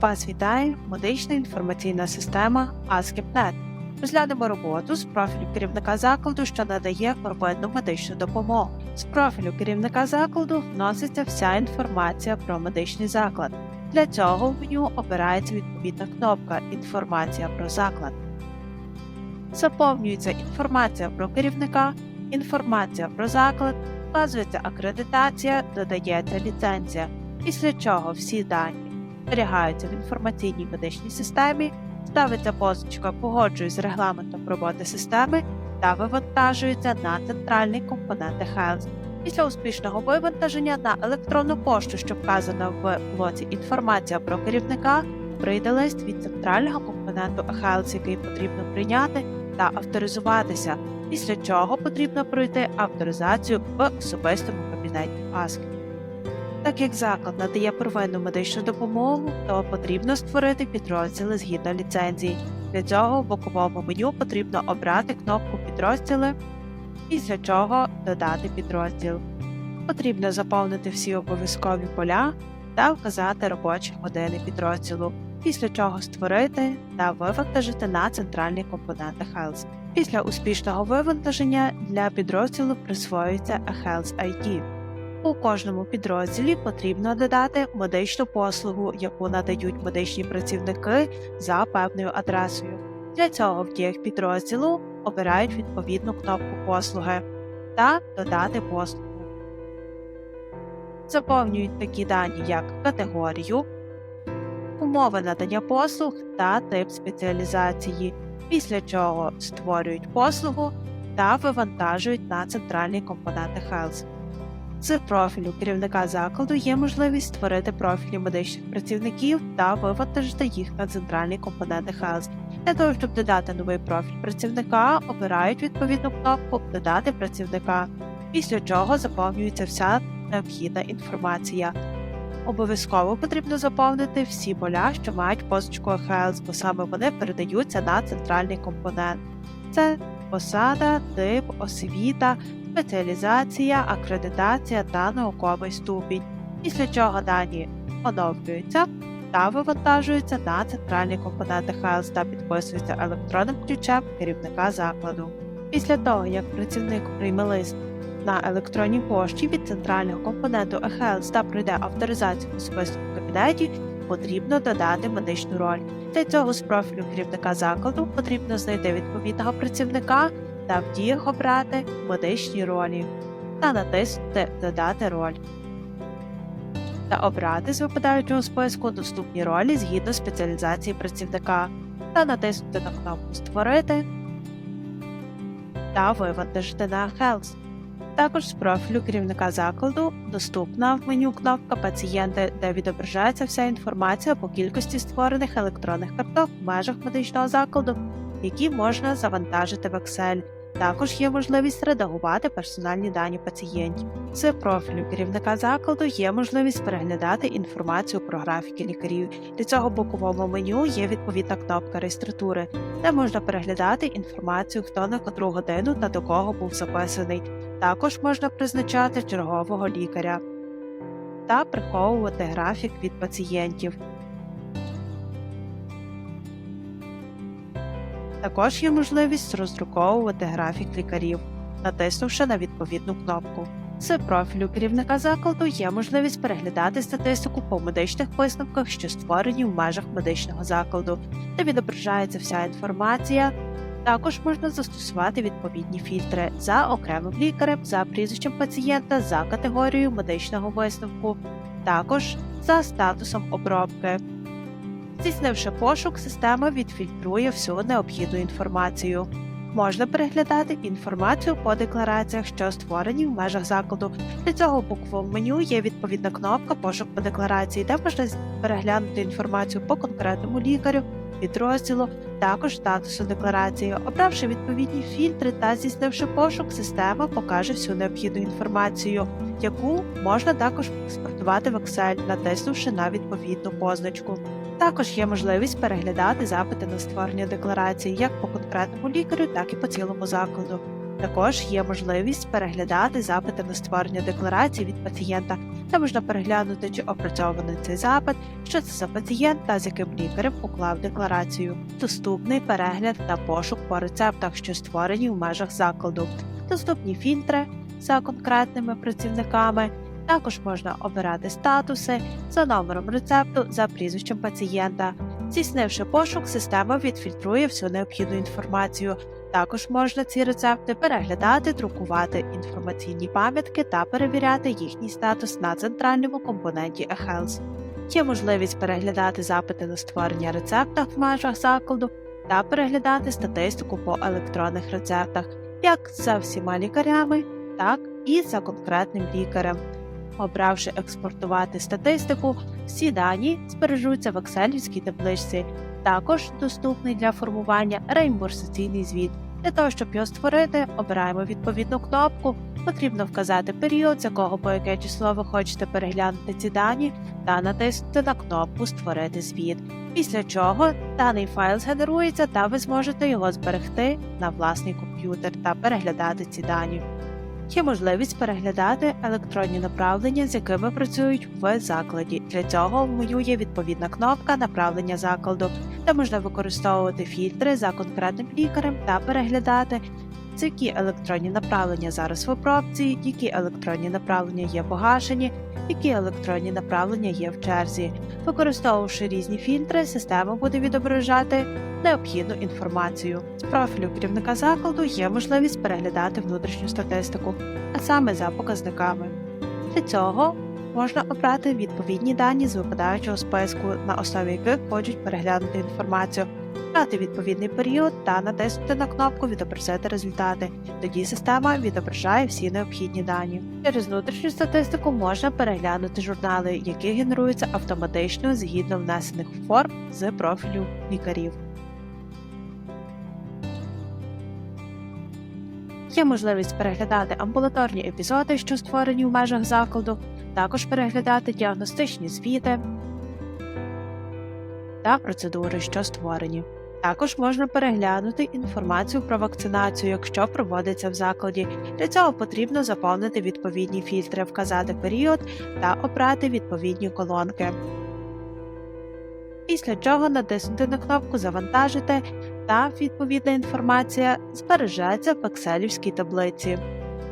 Вас вітає медична інформаційна система ASCII.NET. Розглянемо роботу з профілю керівника закладу, що надає первинну медичну допомогу. З профілю керівника закладу вноситься вся інформація про медичний заклад. Для цього в меню обирається відповідна кнопка Інформація про заклад. Заповнюється інформація про керівника, інформація про заклад, вказується акредитація, додається ліцензія, після чого всі дані зберігаються в інформаційній медичній системі, ставиться позначка Погоджуюсь з регламентом роботи системи та вивантажується на центральний компонент Health. Після успішного вивантаження на електронну пошту, що вказана в блоці Інформація про керівника, прийде лист від центрального компоненту Health, який потрібно прийняти та авторизуватися, після чого потрібно пройти авторизацію в особистому кабінеті ASCII. Так як заклад надає первинну медичну допомогу, то потрібно створити підрозділи згідно ліцензії. Для цього в боковому меню потрібно обрати кнопку Підрозділи, після чого додати підрозділ. Потрібно заповнити всі обов'язкові поля та вказати робочі години підрозділу, після чого створити та вивантажити на центральні компоненти Health. Після успішного вивантаження для підрозділу присвоюється Health ID. У кожному підрозділі потрібно додати медичну послугу, яку надають медичні працівники за певною адресою. Для цього в діях підрозділу обирають відповідну кнопку послуги та додати послугу. Заповнюють такі дані, як категорію, умови надання послуг та тип спеціалізації, після чого створюють послугу та вивантажують на центральні компоненти Health. З профілю керівника закладу є можливість створити профілі медичних працівників та вивантажити їх на центральні компоненти Health. Для того, щоб додати новий профіль працівника, обирають відповідну кнопку Додати працівника, після чого заповнюється вся необхідна інформація. Обов'язково потрібно заповнити всі поля, що мають позначку Health, бо саме вони передаються на центральний компонент. Це посада, тип, освіта, спеціалізація, акредитація та науковий ступінь, після чого дані оновлюються та вивантажуються на центральні компоненти Health та підписуються електронним ключем керівника закладу. Після того, як працівник прийме лист на електронній пошті від центрального компоненту eHealth та пройде авторизацію в особистому кабінеті, потрібно додати медичну роль. Для цього з профілю керівника закладу потрібно знайти відповідного працівника та в діях обрати медичні ролі та натиснути Додати роль та обрати з випадаючого списку доступні ролі згідно спеціалізації працівника та натиснути на кнопку Створити та вивантажити на Health. Також з профілю керівника закладу доступна в меню кнопка Пацієнти, де відображається вся інформація по кількості створених електронних карток в межах медичного закладу, які можна завантажити в Excel. Також є можливість редагувати персональні дані пацієнтів. З профілю керівника закладу є можливість переглядати інформацію про графіки лікарів. Для цього боковому меню є відповідна кнопка реєстратури, де можна переглядати інформацію, хто на котру годину та до кого був записаний. Також можна призначати чергового лікаря та приховувати графік від пацієнтів. Також є можливість роздруковувати графік лікарів, натиснувши на відповідну кнопку. З профілю керівника закладу є можливість переглядати статистику по медичних висновках, що створені в межах медичного закладу, де відображається вся інформація. Також можна застосувати відповідні фільтри за окремим лікарем, за прізвищем пацієнта, за категорією медичного висновку, також за статусом обробки. Здійснивши пошук, система відфільтрує всю необхідну інформацію. Можна переглядати інформацію по деклараціях, що створені в межах закладу. Для цього в буквовому меню є відповідна кнопка Пошук по декларації, де можна переглянути інформацію по конкретному лікарю, підрозділу, також статусу декларації. Обравши відповідні фільтри та здійснивши пошук, система покаже всю необхідну інформацію, яку можна також експортувати в Excel, натиснувши на відповідну позначку. Також є можливість переглядати запити на створення декларації як по конкретному лікарю, так і по цілому закладу. Також є можливість переглядати запити на створення декларації від пацієнта де можна переглянути, чи опрацьований цей запит, що це за пацієнт та з яким лікарем уклав декларацію. Доступний перегляд та пошук по рецептах, що створені в межах закладу, доступні фільтри за конкретними працівниками. Також можна обирати статуси за номером рецепту за прізвищем пацієнта. Здійснивши пошук, система відфільтрує всю необхідну інформацію. Також можна ці рецепти переглядати, друкувати інформаційні пам'ятки та перевіряти їхній статус на центральному компоненті eHealth. Є можливість переглядати запити на створення рецептах в межах закладу та переглядати статистику по електронних рецептах, як за всіма лікарями, так і за конкретним лікарем. Обравши експортувати статистику, всі дані збережуться в Excel табличці. Також доступний для формування реімбурсаційний звіт. Для того, щоб його створити, обираємо відповідну кнопку. Потрібно вказати період, з якого по яке число ви хочете переглянути ці дані, та натиснути на кнопку Створити звіт. Після чого даний файл згенерується та ви зможете його зберегти на власний комп'ютер та переглядати ці дані. Є можливість переглядати електронні направлення, з якими працюють в закладі. Для цього в меню є відповідна кнопка направлення закладу, де можна використовувати фільтри за конкретним лікарем та переглядати, з які електронні направлення зараз в обробці, які електронні направлення є погашені, які електронні направлення є в черзі. Використовувавши різні фільтри, система буде відображати необхідну інформацію. З профілю керівника закладу є можливість переглядати внутрішню статистику, а саме за показниками. Для цього можна обрати відповідні дані з випадаючого списку, на основі яких хочуть переглянути інформацію, обрати відповідний період та натиснути на кнопку Відобразити результати. Тоді система відображає всі необхідні дані. Через внутрішню статистику можна переглянути журнали, які генеруються автоматично згідно внесених форм з профілю лікарів. Є можливість переглядати амбулаторні епізоди, що створені в межах закладу, також переглядати діагностичні звіти та процедури, що створені. Також можна переглянути інформацію про вакцинацію, якщо проводиться в закладі. Для цього потрібно заповнити відповідні фільтри, вказати період та обрати відповідні колонки. Після чого натиснути на кнопку Завантажити та відповідна інформація збережеться в екселівській таблиці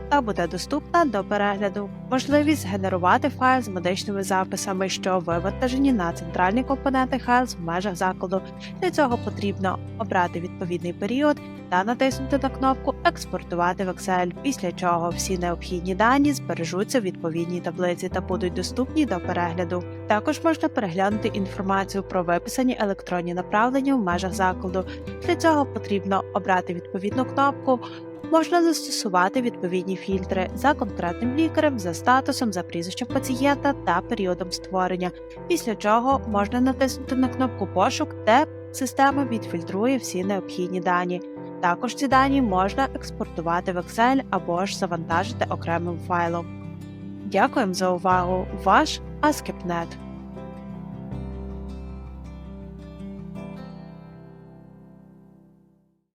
та буде доступна до перегляду. Можливість генерувати файл з медичними записами, що вивантажені на центральні компоненти Files в межах закладу. Для цього потрібно обрати відповідний період та натиснути на кнопку Експортувати в Excel, після чого всі необхідні дані збережуться в відповідній таблиці та будуть доступні до перегляду. Також можна переглянути інформацію про виписані електронні направлення в межах закладу. Для цього потрібно обрати відповідну кнопку. Можна застосувати відповідні фільтри за конкретним лікарем, за статусом, за прізвищем пацієнта та періодом створення, після чого можна натиснути на кнопку Пошук, де система відфільтрує всі необхідні дані. Також ці дані можна експортувати в Excel або ж завантажити окремим файлом. Дякуємо за увагу! Ваш Аскепнет.